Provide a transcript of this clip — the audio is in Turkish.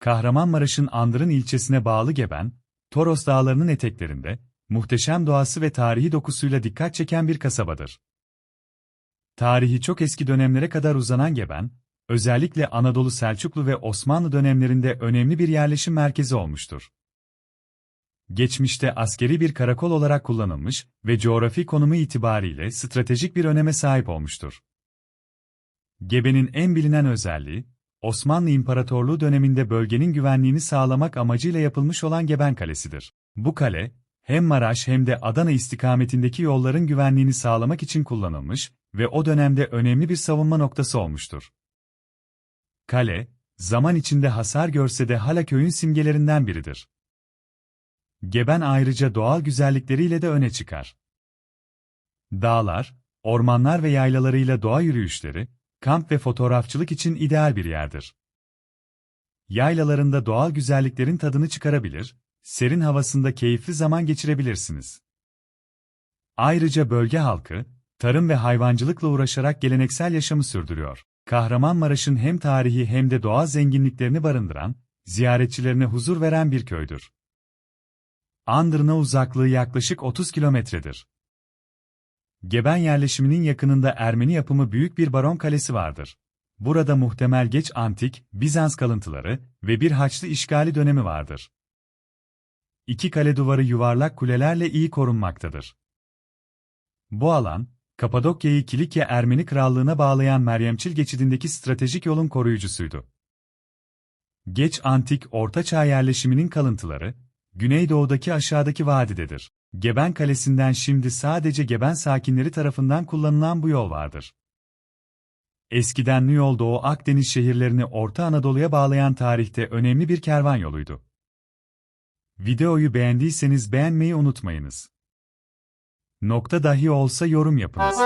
Kahramanmaraş'ın Andırın ilçesine bağlı Geben, Toros Dağları'nın eteklerinde, muhteşem doğası ve tarihi dokusuyla dikkat çeken bir kasabadır. Tarihi çok eski dönemlere kadar uzanan Geben, özellikle Anadolu Selçuklu ve Osmanlı dönemlerinde önemli bir yerleşim merkezi olmuştur. Geçmişte askeri bir karakol olarak kullanılmış ve coğrafi konumu itibariyle stratejik bir öneme sahip olmuştur. Gebe'nin en bilinen özelliği, Osmanlı İmparatorluğu döneminde bölgenin güvenliğini sağlamak amacıyla yapılmış olan Geben Kalesi'dir. Bu kale, hem Maraş hem de Adana istikametindeki yolların güvenliğini sağlamak için kullanılmış ve o dönemde önemli bir savunma noktası olmuştur. Kale, zaman içinde hasar görse de hala köyün simgelerinden biridir. Geben ayrıca doğal güzellikleriyle de öne çıkar. Dağlar, ormanlar ve yaylalarıyla doğa yürüyüşleri, kamp ve fotoğrafçılık için ideal bir yerdir. Yaylalarında doğal güzelliklerin tadını çıkarabilir, serin havasında keyifli zaman geçirebilirsiniz. Ayrıca bölge halkı, tarım ve hayvancılıkla uğraşarak geleneksel yaşamı sürdürüyor. Kahramanmaraş'ın hem tarihi hem de doğal zenginliklerini barındıran, ziyaretçilerine huzur veren bir köydür. Andırın'a uzaklığı yaklaşık 30 kilometredir. Geben yerleşiminin yakınında Ermeni yapımı büyük bir baron kalesi vardır. Burada muhtemel geç antik, Bizans kalıntıları ve bir Haçlı işgali dönemi vardır. İki kale duvarı yuvarlak kulelerle iyi korunmaktadır. Bu alan, Kapadokya'yı Kilikya Ermeni Krallığı'na bağlayan Meryemçil geçidindeki stratejik yolun koruyucusuydu. Geç antik Orta Çağ yerleşiminin kalıntıları, Güneydoğu'daki aşağıdaki vadidedir. Geben Kalesi'nden şimdi sadece Geben sakinleri tarafından kullanılan bu yol vardır. Eskiden bu yol Doğu Akdeniz şehirlerini Orta Anadolu'ya bağlayan tarihte önemli bir kervan yoluydu. Videoyu beğendiyseniz beğenmeyi unutmayınız. Nokta dahi olsa yorum yapınız.